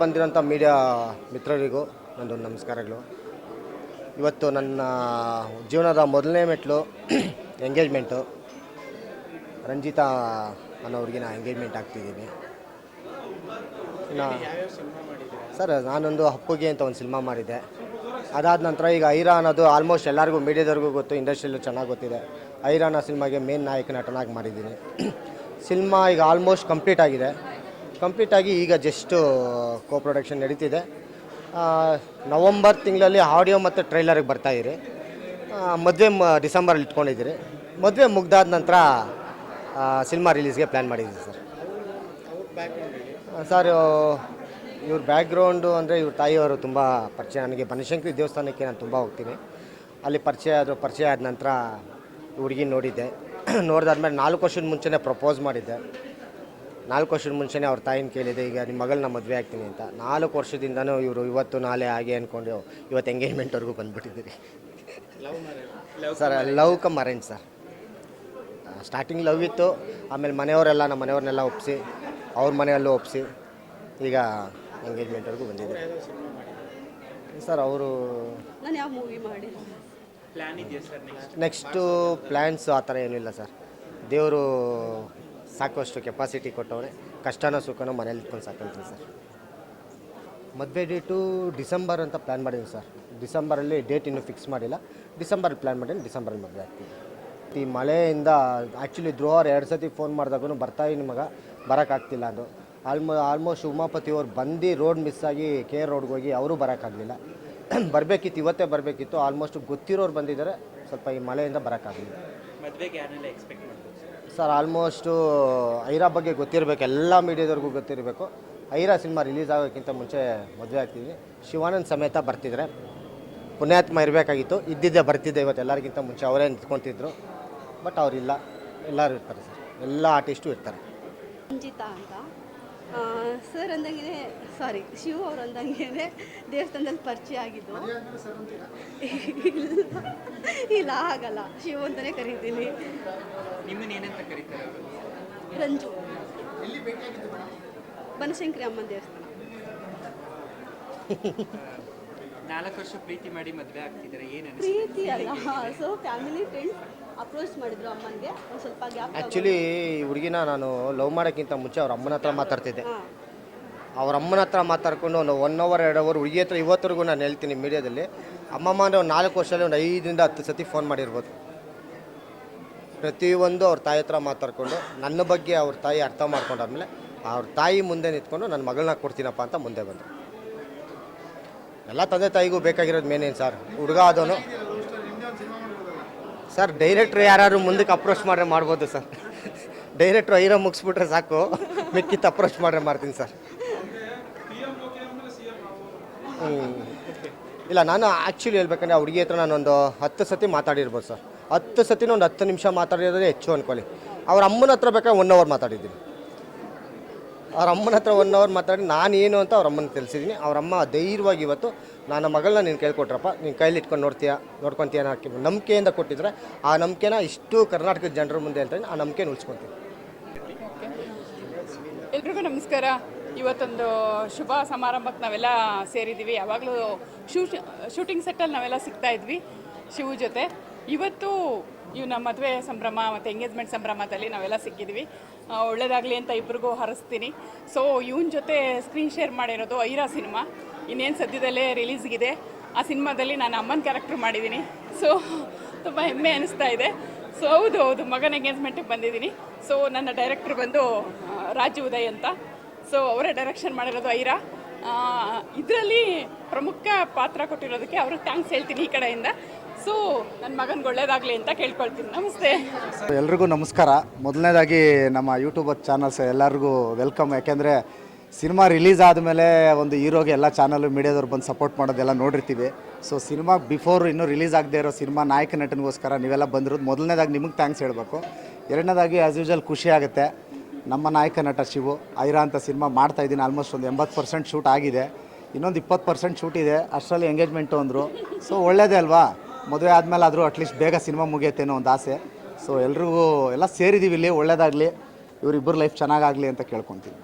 ಬಂದಿರೋಂಥ media ಮಿತ್ರರಿಗೂ ನಂದು ನಮಸ್ಕಾರಗಳು. ಇವತ್ತು ನನ್ನ ಜೀವನದ ಮೊದಲನೇ ಮೆಟ್ಲು ಎಂಗೇಜ್ಮೆಂಟು ರಂಜಿತಾ ಅನ್ನೋರಿಗೆ ನಾನು ಎಂಗೇಜ್ಮೆಂಟ್ ಆಗ್ತಿದ್ದೀನಿ. ಸರ್, ನಾನೊಂದು ಹಪ್ಪುಗೆ ಅಂತ ಒಂದು ಸಿನಿಮಾ ಮಾಡಿದ್ದೆ. ಅದಾದ ನಂತರ ಈಗ ಐರಾ ಅನ್ನೋದು ಆಲ್ಮೋಸ್ಟ್ ಎಲ್ಲರಿಗೂ, ಮೀಡಿಯಾದವ್ರಿಗೂ ಗೊತ್ತು ಇಂಡಸ್ಟ್ರಿಯಲ್ಲೂ ಚೆನ್ನಾಗಿ ಗೊತ್ತಿದೆ. ಐರಾ ಅನ್ನೋ ಸಿನಿಮಾಗೆ ಮೇನ್ ನಾಯಕ ನಟನಾಗಿ ಮಾಡಿದ್ದೀನಿ. ಸಿನಿಮಾ ಈಗ ಆಲ್ಮೋಸ್ಟ್ ಕಂಪ್ಲೀಟ್ ಆಗಿದೆ. ಕಂಪ್ಲೀಟ್ ಆಗಿ ಈಗ ಜಸ್ಟು ಕೋ ಪ್ರೊಡಕ್ಷನ್ ನಡೀತಿದೆ. ನವಂಬರ್ ತಿಂಗಳಲ್ಲಿ ಆಡಿಯೋ ಮತ್ತು ಟ್ರೈಲರಿಗೆ ಬರ್ತಾಯಿರಿ ಮದುವೆ ಮ, ಡಿಸೆಂಬರಲ್ಲಿ ಇಟ್ಕೊಂಡಿದ್ದೀರಿ. ಮದುವೆ ಮುಗ್ದಾದ ನಂತರ ಸಿನಿಮಾ ರಿಲೀಸ್ಗೆ ಪ್ಲ್ಯಾನ್ ಮಾಡಿದ್ದೀವಿ ಸರ್. ಸರ್ ಇವ್ರ ಬ್ಯಾಕ್ಗ್ರೌಂಡು ಅಂದರೆ ಇವ್ರ ತಾಯಿಯವರು ತುಂಬ ಪರಿಚಯ. ನನಗೆ ಬನಶಂಕರಿ ದೇವಸ್ಥಾನಕ್ಕೆ ನಾನು ತುಂಬ ಹೋಗ್ತೀನಿ. ಅಲ್ಲಿ ಪರಿಚಯ ಆದರೂ ಪರಿಚಯ ಆದ ನಂತರ ಹುಡುಗಿ ನೋಡಿದ್ದೆ. ನೋಡಿದಾದ್ಮೇಲೆ ನಾಲ್ಕು ವರ್ಷದ ಮುಂಚೆನೇ ಪ್ರಪೋಸ್ ಮಾಡಿದ್ದೆ. ನಾಲ್ಕು ವರ್ಷದ ಮುಂಚೆನೇ ಅವ್ರ ತಾಯಿನ ಕೇಳಿದೆ ಈಗ ನಿಮ್ಮ ಮಗಳನ್ನ ಮದುವೆ ಆಗ್ತೀನಿ ಅಂತ. ನಾಲ್ಕು ವರ್ಷದಿಂದನೂ ಇವರು ಇವತ್ತು ನಾಳೆ ಹಾಗೆ ಅಂದ್ಕೊಂಡು ಇವತ್ತು ಎಂಗೇಜ್ಮೆಂಟ್ವರೆಗೂ ಬಂದುಬಿಟ್ಟಿದ್ದೀರಿ. Sir love come arrange sir. Starting love ಇತ್ತು ಆಮೇಲೆ ಮನೆಯವರೆಲ್ಲ ನಮ್ಮ ಮನೆಯವ್ರನ್ನೆಲ್ಲ ಒಪ್ಪಿಸಿ ಅವ್ರ ಮನೆಯಲ್ಲೂ ಒಪ್ಪಿಸಿ ಈಗ ಎಂಗೇಜ್ಮೆಂಟ್ವರೆಗೂ ಬಂದಿದ್ದೀರಿ. ಸರ್ ಅವರು ನಾನು ಯಾವ ಮೂವಿ ಮಾಡಿಲ್ಲ ಪ್ಲಾನ್ ಇದೆಯಾ ಸರ್ ನೆಕ್ಸ್ಟ್ ನೆಕ್ಸ್ಟು ಪ್ಲ್ಯಾನ್ಸು ಆ ಥರ ಏನೂ ಇಲ್ಲ ಸರ್. ದೇವರು ಸಾಕಷ್ಟು ಕೆಪಾಸಿಟಿ ಕೊಟ್ಟವ್ರೆ. ಕಷ್ಟನೋ ಸುಖನ ಮನೇಲಿ ಇಟ್ಕೊಂಡು ಸಾಕಂತೀನಿ ಸರ್. ಮದುವೆ ಡೇಟು ಡಿಸೆಂಬರ್ ಅಂತ ಪ್ಲ್ಯಾನ್ ಮಾಡಿದ್ವಿ ಸರ್. ಡಿಸೆಂಬರಲ್ಲಿ ಡೇಟ್ ಇನ್ನೂ ಫಿಕ್ಸ್ ಮಾಡಿಲ್ಲ. ಡಿಸೆಂಬರ್ ಪ್ಲ್ಯಾನ್ ಮಾಡೀನಿ ಡಿಸೆಂಬರಲ್ಲಿ ಮದುವೆ ಆಗ್ತೀವಿ. ಈ ಮಳೆಯಿಂದ ಆ್ಯಕ್ಚುಲಿ ಧ್ರುವರ್ ಎರಡು ಸತಿ ಫೋನ್ ಮಾಡಿದಾಗೂ ಬರ್ತಾ ನಿಮಗೆ ಮಗ ಬರೋಕ್ಕಾಗ್ತಿಲ್ಲ ಅದು. ಆಲ್ಮೋ ಆಲ್ಮೋಸ್ಟ್ ಉಮಾಪತಿ ಅವ್ರು ಬಂದು ರೋಡ್ ಮಿಸ್ ಆಗಿ ಕೆ ರೋಡ್ಗೆ ಹೋಗಿ ಅವರು ಬರೋಕ್ಕಾಗಲಿಲ್ಲ ಬರಬೇಕಿತ್ತು, ಇವತ್ತೇ ಬರಬೇಕಿತ್ತು. ಆಲ್ಮೋಸ್ಟ್ ಗೊತ್ತಿರೋರು ಬಂದಿದ್ದಾರೆ. ಸ್ವಲ್ಪ ಈ ಮಳೆಯಿಂದ ಬರೋಕ್ಕಾಗಲಿಲ್ಲ ಮದುವೆಗೆ ಯಾರನ್ನೆಲ್ಲ ಎಕ್ಸ್ಪೆಕ್ಟ್ ಮಾಡ್ಬೋದು ಸರ್ ಆಲ್ಮೋಸ್ಟು ಐರಾ ಬಗ್ಗೆ ಗೊತ್ತಿರಬೇಕು, ಎಲ್ಲ ಮೀಡಿಯಾದವ್ರಿಗೂ ಗೊತ್ತಿರಬೇಕು. ಐರಾ ಸಿನಿಮಾ ರಿಲೀಸ್ ಆಗೋಕ್ಕಿಂತ ಮುಂಚೆ ಮದುವೆ ಆಗ್ತಿದ್ವಿ ಶಿವಾನಂದ್ ಸಮೇತ ಬರ್ತಿದ್ರೆ. ಪುಣ್ಯಾತ್ಮ ಇರಬೇಕಾಗಿತ್ತು. ಇದ್ದಿದ್ದೆ ಬರ್ತಿದ್ದೆ ಇವತ್ತು ಎಲ್ಲರಿಗಿಂತ ಮುಂಚೆ. ಅವರೇ ನಿಂತ್ಕೊತಿದ್ರು. ಬಟ್ ಅವರಿಲ್ಲ. ಎಲ್ಲರೂ ಇರ್ತಾರೆ ಸರ್. ಎಲ್ಲ ಆರ್ಟಿಸ್ಟು ಇರ್ತಾರೆ. ಅಂತ. ಸರ್ ಅಂದಂಗೆ ಸಾರಿ ಶಿವ ಅವ್ರು ಅಂದಂಗೆ ದೇವಸ್ಥಾನದಲ್ಲಿ ಪರಿಚಯ ಆಗಿದ್ದು. ಇಲ್ಲ ಇಲ್ಲ ಆಗಲ್ಲ ಶಿವ ಅಂತಲೇ ಕರಿತೀನಿ. ನಿಮ್ಮನ್ನ ಏನಂತ ಕರೀತಾರೆ ಅವರು? ರಂಜು. ಬನಶಂಕರಿ ಅಮ್ಮನ ದೇವಸ್ಥಾನ. ನಾಲ್ಕು ವರ್ಷ ಪ್ರೀತಿ ಮಾಡಿ ಮದುವೆ ಆಗ್ತಿದ್ದಾರೆ? ಏನು ಪ್ರೀತಿ ಅಲ್ಲ. ಸೊ ಫ್ಯಾಮಿಲಿ ಫ್ರೆಂಡ್ಸ್ ಅಪ್ರೋಚ್ ಮಾಡಿದ್ರು ಅಮ್ಮನಿಗೆ. ಒಂದು ಸ್ವಲ್ಪ ಗ್ಯಾಪ್ ಆ್ಯಕ್ಚುಲಿ ಈ ಹುಡುಗಿನ ನಾನು ಲವ್ ಮಾಡೋಕ್ಕಿಂತ ಮುಂಚೆ ಅವ್ರ ಅಮ್ಮನ ಹತ್ರ ಮಾತಾಡ್ತಿದ್ದೆ. ಅವ್ರ ಅಮ್ಮನ ಹತ್ರ ಮಾತಾಡ್ಕೊಂಡು ಒಂದು ಒನ್ ಅವರ್ ಎರಡು ಅವರ್ ಹುಡುಗಿ ಹತ್ರ ಇವತ್ತರೆಗೂ ನಾನು ಹೇಳ್ತೀನಿ ಮೀಡಿಯಾದಲ್ಲಿ. ಅಮ್ಮಮ್ಮ ಅಂದರೆ ಒಂದು ನಾಲ್ಕು ವರ್ಷದಲ್ಲಿ ಒಂದು ಐದರಿಂದ ಹತ್ತು ಸತಿ ಫೋನ್ ಮಾಡಿರ್ಬೋದು. ಪ್ರತಿಯೊಂದು ಅವ್ರ ತಾಯಿ ಹತ್ರ ಮಾತಾಡ್ಕೊಂಡು ನನ್ನ ಬಗ್ಗೆ ಅವ್ರ ತಾಯಿ ಅರ್ಥ ಮಾಡ್ಕೊಂಡಾದ್ಮೇಲೆ ಅವ್ರ ತಾಯಿ ಮುಂದೆ ನಿಂತ್ಕೊಂಡು ನನ್ನ ಮಗಳನ್ನ ಕೊಡ್ತೀನಪ್ಪ ಅಂತ ಮುಂದೆ ಬಂದರು ಎಲ್ಲ ತಂದೆ ತಾಯಿಗೂ ಬೇಕಾಗಿರೋದು ಮೇನೇನು ಸರ್ ಹುಡುಗ ಆದವನು ಸರ್ ಡೈರೆಕ್ಟ್ರ್ ಯಾರು ಮುಂದಕ್ಕೆ ಅಪ್ರೋಚ್ ಮಾಡ್ರೆ ಮಾಡ್ಬೋದು ಸರ್ ಡೈರೆಕ್ಟ್ರು ಐರೋ ಮುಗಿಸ್ಬಿಟ್ರೆ ಸಾಕು. ಮಿಕ್ಕಿತ್ತು ಅಪ್ರೋಚ್ ಮಾಡ್ರೆ ಮಾಡ್ತೀನಿ ಸರ್. ಇಲ್ಲ, ನಾನು ಆ್ಯಕ್ಚುಲಿ ಹೇಳ್ಬೇಕಂದ್ರೆ ಆ ಹುಡುಗಿ ಹತ್ರ ನಾನೊಂದು ಹತ್ತು ಸತಿ ಮಾತಾಡಿರ್ಬೋದು ಸರ್ ಹತ್ತು ಸತಿನೂ ಒಂದು ಹತ್ತು ನಿಮಿಷ ಮಾತಾಡಿರೋದೇ ಹೆಚ್ಚು ಅಂದ್ಕೊಳ್ಳಿ ಅವ್ರ ಅಮ್ಮನ ಹತ್ರ ಬೇಕಾದ್ರೆ ಒನ್ ಅವರ್ ಮಾತಾಡಿದ್ದೀನಿ. ಅವ್ರ ಅಮ್ಮನ ಹತ್ರ ಒನ್ ಅವರ್ ಮಾತಾಡಿ ನಾನು ಏನು ಅಂತ ಅವ್ರ ಅಮ್ಮನ ತಿಳಿಸಿದ್ದೀನಿ ಅವ್ರ ಅಮ್ಮ ಧೈರ್ಯವಾಗಿ ಇವತ್ತು ನನ್ನ ಮಗಳನ್ನ ನೀನು ಕೇಳ್ಕೊಟ್ರಪ್ಪ, ನೀನು ಕೈಲಿ ಇಟ್ಕೊಂಡು ನೋಡ್ತೀಯಾ, ನೋಡ್ಕೊತೀಯ ಅನ್ನೋ ನಂಬಿಕೆಯಿಂದ ಕೊಟ್ಟಿದ್ರೆ, ಆ ನಂಬಿಕೆನ ಇಷ್ಟು ಕರ್ನಾಟಕದ ಜನರ ಮುಂದೆ ಹೇಳ್ತೀನಿ ಆ ನಂಬಿಕೆನ ಉಳಿಸ್ಕೊತೀನಿ. ಎಲ್ರಿಗೂ ನಮಸ್ಕಾರ. ಇವತ್ತೊಂದು ಶುಭ ಸಮಾರಂಭಕ್ಕೆ ನಾವೆಲ್ಲ ಸೇರಿದ್ದೀವಿ. ಯಾವಾಗಲೂ ಶೂಟಿಂಗ್ ಸೆಟ್ಟಲ್ಲಿ ನಾವೆಲ್ಲ ಸಿಗ್ತಾ ಇದ್ವಿ ಶಿವ ಜೊತೆ. ಇವತ್ತು ಇವನ ಮದುವೆ ಸಂಭ್ರಮ ಮತ್ತು ಎಂಗೇಜ್ಮೆಂಟ್ ಸಂಭ್ರಮದಲ್ಲಿ ನಾವೆಲ್ಲ ಸಿಕ್ಕಿದ್ವಿ. ಒಳ್ಳೇದಾಗಲಿ ಅಂತ ಇಬ್ರಿಗೂ ಹರಿಸ್ತೀನಿ. ಸೊ ಇವನ ಜೊತೆ ಸ್ಕ್ರೀನ್ ಶೇರ್ ಮಾಡಿರೋದು ಐರಾ ಸಿನಿಮಾ. ಇನ್ನೇನು ಸದ್ಯದಲ್ಲೇ ರಿಲೀಸ್ಗಿದೆ ಆ ಸಿನಿಮಾದಲ್ಲಿ ನಾನು ಅಮ್ಮನ ಕ್ಯಾರೆಕ್ಟರ್ ಮಾಡಿದ್ದೀನಿ ಸೊ ತುಂಬ ಹೆಮ್ಮೆ ಅನಿಸ್ತಾ ಇದೆ. ಸೊ ಹೌದು ಹೌದು, ಮಗನ ಎಂಗೇಜ್ಮೆಂಟಿಗೆ ಬಂದಿದ್ದೀನಿ ಸೊ ನನ್ನ ಡೈರೆಕ್ಟ್ರ್ ಬಂದು ರಾಜು ಉದಯ್ ಅಂತ. ಸೊ ಅವರೇ ಡೈರೆಕ್ಷನ್ ಮಾಡಿರೋದು ಐರಾ. ಇದರಲ್ಲಿ ಪ್ರಮುಖ ಪಾತ್ರ ಕೊಟ್ಟಿರೋದಕ್ಕೆ ಅವ್ರಿಗೆ ಥ್ಯಾಂಕ್ಸ್ ಹೇಳ್ತೀನಿ ಈ ಕಡೆಯಿಂದ. ಸೊ ನನ್ನ ಮಗನಿಗೆ ಒಳ್ಳೇದಾಗಲಿ ಅಂತ ಕೇಳ್ಕೊಳ್ತೀನಿ. ನಮಸ್ತೆ. ಎಲ್ರಿಗೂ ನಮಸ್ಕಾರ. ಮೊದಲನೇದಾಗಿ ನಮ್ಮ ಯೂಟ್ಯೂಬ್ ಚಾನಲ್ಸ್ ಎಲ್ಲರಿಗೂ ವೆಲ್ಕಮ್. ಯಾಕೆಂದರೆ ಸಿನಿಮಾ ರಿಲೀಸ್ ಆದಮೇಲೆ ಒಂದು ಹೀರೋಗೆ ಎಲ್ಲ ಚಾನಲ್ ಮೀಡಿಯಾದವ್ರು ಬಂದು ಸಪೋರ್ಟ್ ಮಾಡೋದೆಲ್ಲ ನೋಡಿರ್ತೀವಿ. ಸೊ ಸಿನಿಮಾ ಬಿಫೋರ್ ಇನ್ನೂ ರಿಲೀಸ್ ಆಗದೆ ಇರೋ ಸಿನಿಮಾ ನಾಯಕ ನಟನಿಗೋಸ್ಕರ ನೀವೆಲ್ಲ ಬಂದಿರೋದು ಮೊದಲನೇದಾಗಿ ನಿಮಗೆ ಥ್ಯಾಂಕ್ಸ್ ಹೇಳಬೇಕು. ಎರಡನೇದಾಗಿ ಆ್ಯಸ್ ಯೂಶಲ್ ಖುಷಿ ಆಗುತ್ತೆ. ನಮ್ಮ ನಾಯಕ ನಟ ಶಿವು, ಐರಾ ಅಂತ ಸಿನಿಮಾ ಮಾಡ್ತಾ ಇದ್ದೀನಿ. ಆಲ್ಮೋಸ್ಟ್ ಒಂದು ಎಂಬತ್ತು ಪರ್ಸೆಂಟ್ ಶೂಟ್ ಆಗಿದೆ. ಇನ್ನೊಂದು ಇಪ್ಪತ್ತು ಪರ್ಸೆಂಟ್ ಶೂಟ್ ಇದೆ. ಅಷ್ಟರಲ್ಲಿ ಎಂಗೇಜ್ಮೆಂಟು ಅಂದರು. ಸೊ ಒಳ್ಳೆಯದೇ ಅಲ್ವಾ? ಮದುವೆ ಆದಮೇಲೆ ಆದರೂ ಅಟ್ಲೀಸ್ಟ್ ಬೇಗ ಸಿನಿಮಾ ಮುಗಿಯುತ್ತೇನೋ ಒಂದು ಆಸೆ. ಸೊ ಎಲ್ರಿಗೂ ಎಲ್ಲ ಸೇರಿದ್ದೀವಿ ಇಲ್ಲಿ, ಒಳ್ಳೇದಾಗಲಿ ಇವರಿಬ್ಬರು ಲೈಫ್ ಚೆನ್ನಾಗಾಗಲಿ ಅಂತ ಕೇಳ್ಕೊತೀನಿ